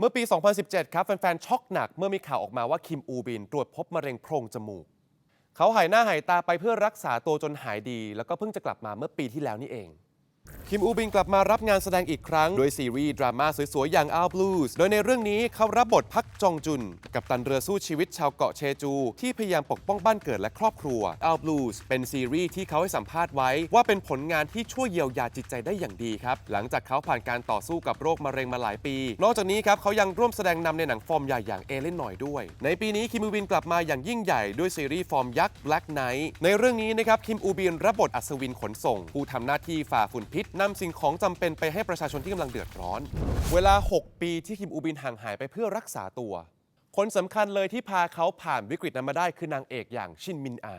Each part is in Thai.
เมื่อปี 2017 ครับ แฟนๆ ช็อกหนักเมื่อมีข่าวออกมาว่าคิมอูบิน ตรวจพบมะเร็งโพรงจมูก เขาหายหน้าหายตาไปเพื่อรักษาตัวจนหายดี แล้วก็เพิ่งจะกลับมาเมื่อปีที่แล้วนี่เอง คิมอูบินกลับมารับงานแสดงอีกครั้ง โดยซีรีส์ดราม่าสวยๆ อย่าง Our Blues โดยในเรื่องนี้เขารับบทพักจองจุน กับตันเรือสู้ชีวิตชาวเกาะเชจู ที่พยายามปกป้องบ้านเกิดและครอบครัว Our Blues เป็นซีรีส์ที่เขาให้สัมภาษณ์ไว้ ว่าเป็นผลงานที่ช่วยเยียวยาจิตใจได้อย่างดีครับ หลังจากเขาผ่านการต่อสู้กับโรคมะเร็งมาหลายปี นอกจากนี้ครับเขายังร่วมแสดงนำในหนังฟอร์มใหญ่อย่างเอเลนหน่อยด้วย ในปีนี้คิมอูบินกลับมาอย่างยิ่งใหญ่ด้วยซีรีส์ฟอร์มยักษ์ Black Knight ในเรื่องนี้นะครับคิมอูบินรับบทอัศวินขนส่ง ผู้ทำหน้าที่ฝ่าฝุ่นพิษนำสิ่งของจำเป็นไปให้ประชาชนที่กำลังเดือดร้อน เวลา 6 ปีที่คิมอูบินห่างหายไปเพื่อรักษาตัว คนสำคัญเลยที่พาเขาผ่านวิกฤตนั้นมาได้คือนางเอกอย่างชินมินอา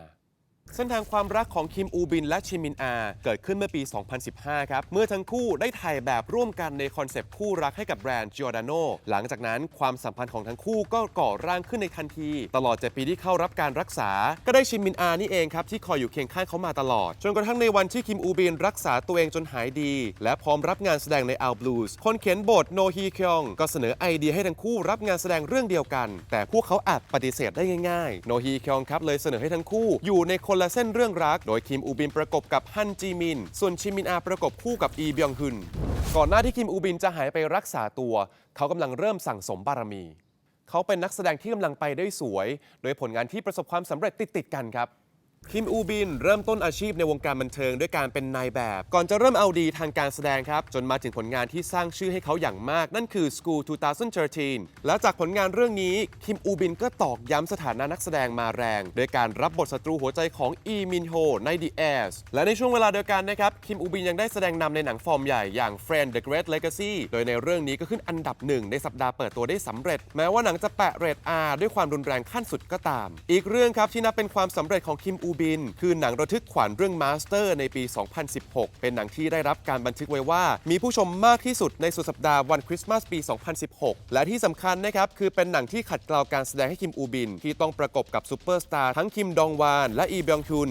เส้นทางความรักของคิมอูบินและชินมินอา เกิดขึ้นเมื่อปี 2015 ครับ เมื่อทั้งคู่ได้ถ่ายแบบร่วมกันในคอนเซปต์คู่รักให้กับแบรนด์ Giordano หลังจากนั้นความสัมพันธ์ของทั้งคู่ก็ก่อร่างขึ้นในทันที ตลอด7ปีที่เข้ารับการรักษา ก็ได้ชินมินอานี่เองครับ ที่คอยอยู่เคียงข้างเขามาตลอด จนกระทั่งในวันที่คิมอูบินรักษาตัวเองจนหายดี และพร้อมรับงานแสดงใน Out Blues คนเขียนบทโนฮีคยองก็เสนอไอเดียให้ทั้งคู่รับงานแสดงเรื่องเดียวกัน แต่พวกเขาอาจปฏิเสธได้ง่ายๆ โนฮีคยองครับเลยเสนอให้ทั้งคู่อยู่ในคนละเส้นเรื่องรัก โดยคิมอูบินประกบกับฮันจีมิน ส่วนชิมินอาประกบคู่กับอีเบียงฮุน ก่อนหน้าที่คิมอูบินจะหายไปรักษาตัว เขากำลังเริ่มสั่งสมบารมี เขาเป็นนักแสดงที่กำลังไปได้สวย โดยผลงานที่ประสบความสำเร็จติดๆกันครับ คิมอูบิน เริ่มต้นอาชีพในวงการบันเทิงด้วยการเป็นนายแบบ ก่อนจะเริ่มเอาดีทางการแสดงครับ จนมาถึงผลงานที่สร้างชื่อให้เขาอย่างมาก นั่นคือ School 2013 และจากผลงานเรื่องนี้ คิมอูบินก็ตอกย้ำสถานะนักแสดงมาแรง โดยการรับบทศัตรูหัวใจของอีมินโฮใน The Airs และในช่วงเวลาเดียวกันนะครับ คิมอูบินยังได้แสดงนำในหนังฟอร์มใหญ่อย่าง Friend the Great Legacy โดยในเรื่องนี้ก็ขึ้นอันดับหนึ่งในสัปดาห์เปิดตัวได้สำเร็จ แม้ว่าหนังจะแปะเรท R ด้วยความรุนแรงขั้นสุดก็ตาม อีกเรื่องครับที่นับเป็นความสำเร็จของคิมอูบิน คือหนังระทึกขวัญเรื่อง Master ในปี 2016 เป็นหนังที่ได้รับการบันทึกไว้ว่า มีผู้ชมมากที่สุดในสุดสัปดาห์วันคริสต์มาสปี 2016 และที่สำคัญนะครับ คือเป็นหนังที่ขัดเกลาการแสดงให้คิมอูบิน ที่ต้องประกบกับซูเปอร์สตาร์ทั้งคิมดองวานและอีเบียงชุน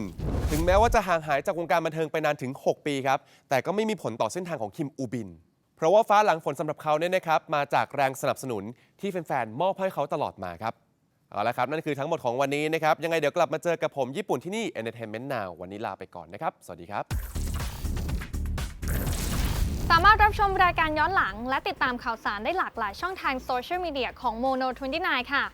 ถึงแม้ว่าจะห่างหายจากวงการบันเทิงไปนานถึง 6 ปีครับ แต่ก็ไม่มีผลต่อเส้นทางของคิมอูบิน เพราะว่าฟ้าหลังฝนสำหรับเขาเนี่ยนะครับ มาจากแรงสนับสนุนที่แฟนๆ มอบให้เขาตลอดมาครับ เอาละครับ นั่นคือทั้งหมดของวันนี้นะครับ ยังไงเดี๋ยวกลับมาเจอกับผมญี่ปุ่นที่นี่ Entertainment Now วันนี้ลาไปก่อนนะครับ สวัสดีครับ สามารถรับชมรายการย้อนหลัง และติดตามข่าวสารได้หลากหลายช่องทางโซเชียลมีเดียของ Mono 29 ค่ะ